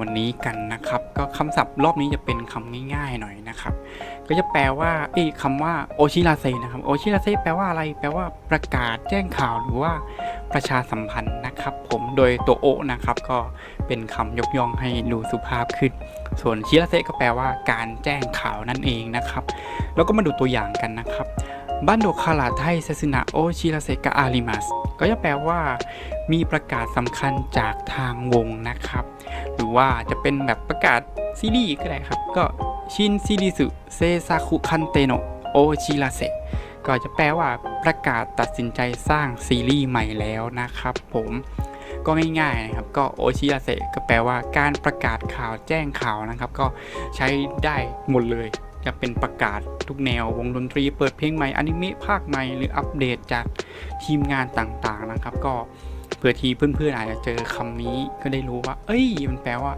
วันนี้กันนะครับ ก็คำศัพท์รอบนี้จะเป็นคำง่ายๆหน่อยนะครับ ก็จะแปลว่าเอ้คำว่าโอชิราเซนะครับโอชิราเซแปลว่าอะไร แปลว่าประกาศแจ้งข่าวหรือว่าประชาสัมพันธ์นะครับ ผมโดยตัวโอนะครับ ก็เป็นคำยกย่องให้ดูสุภาพขึ้น ส่วนชิราเซก็แปลว่าการแจ้งข่าวนั่นเองนะครับ แล้วก็มาดูตัวอย่างกันนะครับบ้านโดคาราไทเซซึนะโอชิราเซกะอาริมัสก็จะแปลว่า มีประกาศสำคัญจากทางวงนะครับ หรือว่าจะเป็นแบบประกาศซีรีส์ก็ได้ครับ ก็ชินซีรีส์เซซาคุคันเตโนโอชิราเซก็จะแปลว่าประกาศตัดสินใจสร้างซีรีส์ใหม่แล้วนะครับผมก็ง่ายๆนะครับก็โอชิราเซก็แปลว่าการประกาศข่าวแจ้งข่าวนะครับ ก็ใช้ได้หมดเลย จะเป็นประกาศทุกแนววงดนตรีเปิดเพลงใหม่อนิเมะภาคใหม่หรืออัปเดตจากทีมงานต่างๆนะครับ ก็ เพื่อที่เพื่อนๆอาจจะเจอคำนี้ก็ได้รู้ว่า เอ้ย มันแปลว่า